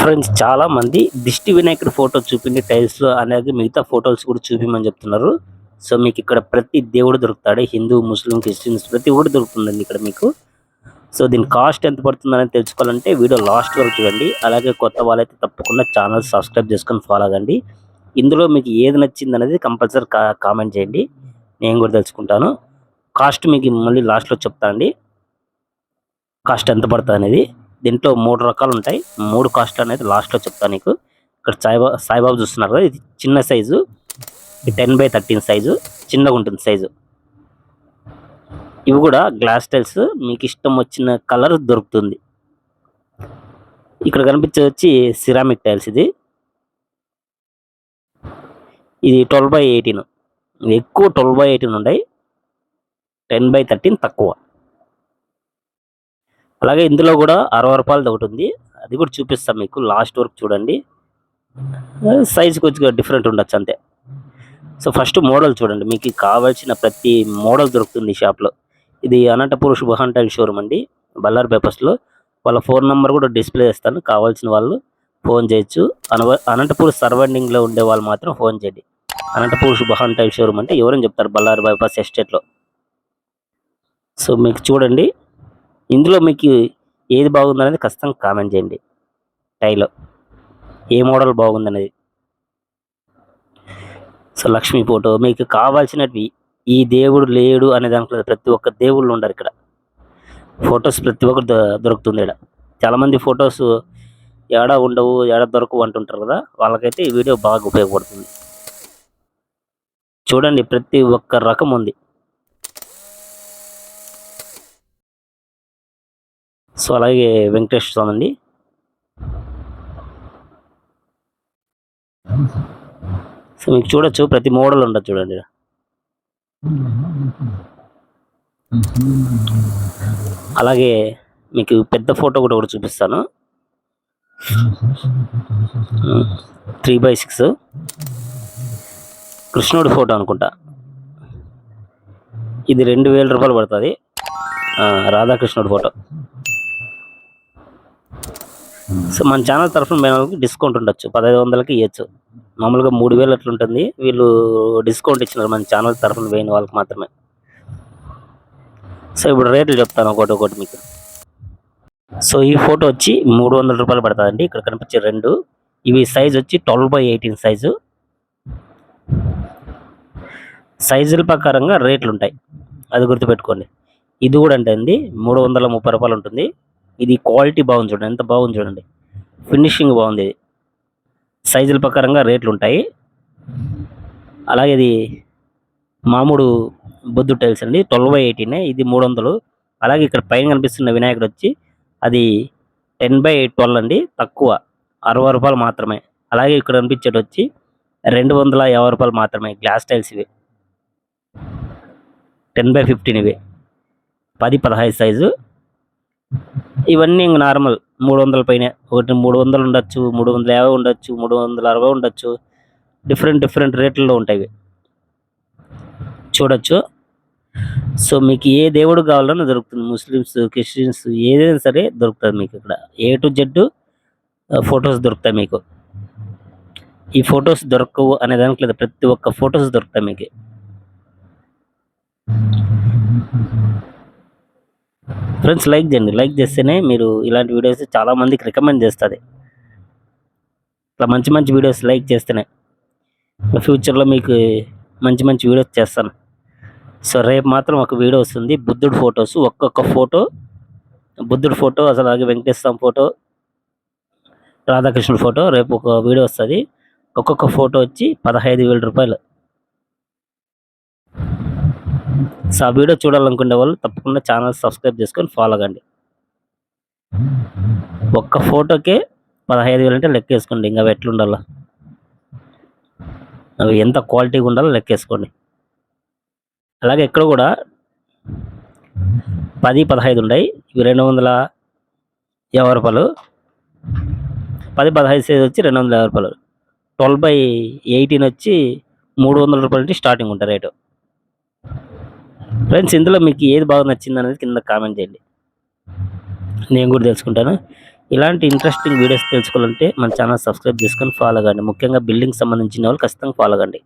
Friends చాలా మంది దిష్టి వినాయకుడి ఫోటో చూపింది టైల్స్ అలాగే మిగతా ఫోటోస్ కూడా చూపించమని చెప్తున్నారు. సో మీకు ఇక్కడ ప్రతి దేవుడు దొరుకుతాడు. హిందూ ముస్లిం క్రిస్టియన్స్ ప్రతి ఒక్కటి దొరుకుతుందండి ఇక్కడ మీకు. సో దీని కాస్ట్ ఎంత పడుతుందని తెలుసుకోవాలంటే వీడియో లాస్ట్ వరకు చూడండి. అలాగే కొత్త వాళ్ళైతే తప్పకుండా ఛానల్ సబ్స్క్రైబ్ చేసుకొని ఫాలో అవ్వండి. ఇందులో మీకు ఏది నచ్చింది అనేది కంపల్సరీ కామెంట్ చేయండి. నేను కూడా తెలుసుకుంటాను. కాస్ట్ మీకు మళ్ళీ లాస్ట్లో చెప్తానండి. కాస్ట్ ఎంత పడుతుంది అనేది. దీంట్లో మూడు రకాలు ఉంటాయి. మూడు కాస్ట్ అనేది లాస్ట్లో చెప్తాను నీకు. ఇక్కడ సాయిబాబా సాయిబాబు చూస్తున్నారు కదా ఇది చిన్న size ten by thirteen size చిన్నగా ఉంటుంది సైజు ఇవి కూడా గ్లాస్ టైల్స్ మీకు ఇష్టం వచ్చిన కలర్ దొరుకుతుంది. ఇక్కడ కనిపించేది వచ్చి సిరామిక్ టైల్స్ ఇది. ఇది ట్వెల్వ్ బై ఎయిటీన్ ఎక్కువ ట్వెల్వ్ బై ఎయిటీన్ ఉన్నాయి టెన్ బై థర్టీన్ తక్కువ. అలాగే ఇందులో కూడా అరవై రూపాయలది ఒకటి ఉంది. అది కూడా చూపిస్తాం మీకు. లాస్ట్ వరకు చూడండి. సైజ్ కొంచెం డిఫరెంట్ ఉండొచ్చు అంతే. సో ఫస్ట్ మోడల్ చూడండి. మీకు కావాల్సిన ప్రతి మోడల్ దొరుకుతుంది షాప్లో ఇది అనంతపూర్ శుభహంటైల్ టైల్ షోరూమ్ అండి. బల్లార్ పేపర్స్లో. వాళ్ళ ఫోన్ నెంబర్ కూడా డిస్ప్లే చేస్తాను. కావాల్సిన వాళ్ళు ఫోన్ చేయొచ్చు. అనవ అనంతపూర్ సర్వెండింగ్లో ఉండే వాళ్ళు మాత్రం ఫోన్ చేయండి. అనంతపూర్ శుభహంటైల్ టైల్ షోరూమ్ అంటే ఎవరని చెప్తారు బల్లార్ బైపాస్ ఎస్టేట్లో. సో మీకు చూడండి. ఇందులో మీకు ఏది బాగుందనేది ఖచ్చితంగా కామెంట్ చేయండి. టైలో ఏ మోడల్ బాగుందనేది. సో లక్ష్మీ ఫోటో మీకు కావాల్సినవి ఈ దేవుడు లేడు అనే దాంట్లో ప్రతి ఒక్క దేవుళ్ళు ఉండరు ఇక్కడ. ఫొటోస్ ప్రతి ఒక్కరు దొరుకుతుంది ఇక్కడ. చాలామంది ఫొటోస్ ఏడ ఉండవు ఏడ దొరకవు అంటుంటారు కదా వాళ్ళకైతే ఈ వీడియో బాగా ఉపయోగపడుతుంది. చూడండి ప్రతి ఒక్క రకం ఉంది. సో అలాగే వెంకటేశ్వర స్వామి అండి సో మీకు చూడొచ్చు ప్రతి మోడల్ ఉండదు చూడండి. అలాగే మీకు పెద్ద ఫోటో కూడా ఒకటి చూపిస్తాను. Three by six. కృష్ణుడి ఫోటో అనుకుంటా. ఇది రెండు వేల రూపాయలు పడుతుంది. రాధాకృష్ణుడి ఫోటో. సో మన ఛానల్ తరఫున మేము డిస్కౌంట్ ఉండొచ్చు. పదహైదు వందలకి ఇవ్వచ్చు మామూలుగా మూడు వేలు అట్లా ఉంటుంది. వీళ్ళు డిస్కౌంట్ ఇచ్చినారు మన ఛానల్ తరఫున వేయని వాళ్ళకి మాత్రమే. సో ఇప్పుడు రేట్లు చెప్తాను ఒకటి ఒకటి మీకు. సో ఈ ఫోటో వచ్చి మూడు వందల రూపాయలు పడుతుందండి. ఇక్కడ కనిపించే రెండు. ఇవి సైజ్ వచ్చి ట్వెల్వ్ బై ఎయిటీన్ సైజు సైజుల ప్రకారంగా రేట్లు ఉంటాయి. అది గుర్తుపెట్టుకోండి. ఇది కూడా అంటే అండి మూడు వందల ముప్పై రూపాయలు ఉంటుంది. ఇది క్వాలిటీ బాగుంది చూడండి ఎంత బాగుంది చూడండి. ఫినిషింగ్ బాగుంది. ఇది సైజుల ప్రకారంగా రేట్లు ఉంటాయి అలాగే ఇది మామూలు బొద్దు టైల్స్ అండి ట్వెల్వ్ బై ఎయిటీన్ ఇది మూడు వందలు అలాగే ఇక్కడ పైన కనిపిస్తున్న వినాయకుడు వచ్చి అది టెన్ బై ట్వెల్వ్ అండి తక్కువ. అరవై రూపాయలు మాత్రమే. అలాగే ఇక్కడ కనిపించేది వచ్చి రెండు వందల యాభై రూపాయలు మాత్రమే గ్లాస్ టైల్స్ ఇవి. టెన్ బై ఫిఫ్టీన్ ఇవి. పది పదహైదు సైజు. ఇవన్నీ ఇంక నార్మల్. మూడు వందల పైన. ఒకటి మూడు వందలు ఉండొచ్చు మూడు వందల యాభై ఉండొచ్చు మూడు వందల అరవై ఉండొచ్చు. డిఫరెంట్ డిఫరెంట్ రేట్లలో ఉంటాయి చూడొచ్చు. సో మీకు ఏ దేవుడు కావాలన్నా దొరుకుతుంది. ముస్లిమ్స్ క్రిస్టియన్స్ ఏదైనా సరే దొరుకుతుంది మీకు ఇక్కడ. ఏ టు జెడ్ ఫొటోస్ దొరుకుతాయి మీకు. ఈ ఫొటోస్ దొరకవు అనే దానికి లేదు. ప్రతి ఒక్క ఫొటోస్ దొరుకుతాయి మీకు. ఫ్రెండ్స్ లైక్ చేయండి. లైక్ చేస్తేనే మీరు ఇలాంటి వీడియోస్ చాలామందికి రికమెండ్ చేస్తుంది. ఇట్లా మంచి మంచి వీడియోస్ లైక్ చేస్తేనే ఫ్యూచర్లో మీకు మంచి మంచి వీడియోస్ చేస్తాను. సో రేపు మాత్రం ఒక వీడియో వస్తుంది. బుద్ధుడు ఫొటోస్. ఒక్కొక్క ఫోటో బుద్ధుడు ఫోటో అసలు అలాగే వెంకటేశ్వర ఫోటో రాధాకృష్ణుడు ఫోటో రేపు ఒక వీడియో వస్తుంది. ఒక్కొక్క ఫోటో వచ్చి పదహైదు వేల రూపాయలు. సో ఆ వీడియో చూడాలనుకునే వాళ్ళు తప్పకుండా ఛానల్ సబ్స్క్రైబ్ చేసుకొని ఫాలో అవ్వండి ఒక్క ఫోటోకే పదహైదు వేలు అంటే లెక్కేసుకోండి. ఇంకా అవి ఎట్లుండాలో. అవి ఎంత క్వాలిటీగా ఉండాలో లెక్కేసుకోండి. అలాగే ఇక్కడ కూడా పది పదహైదు ఉన్నాయి. ఇవి రెండు వందల యాభై రూపాయలు. పది పదహైదు సైజ్ వచ్చి రెండు వందల యాభై రూపాయలు. ట్వెల్వ్ బై ఎయిటీన్ వచ్చి మూడు వందల రూపాయల నుంచి స్టార్టింగ్ ఉంటాయి రేటు. ఫ్రెండ్స్ ఇందులో మీకు ఏది బాగా నచ్చింది అనేది కింద కామెంట్ చేయండి. నేను కూడా తెలుసుకుంటాను. ఇలాంటి ఇంట్రెస్టింగ్ వీడియోస్ తెలుసుకోవాలంటే మన ఛానల్ సబ్స్క్రైబ్ చేసుకొని ఫాలో కండి. ముఖ్యంగా బిల్డింగ్ సంబంధించిన వాళ్ళు ఖచ్చితంగా ఫాలో కండి.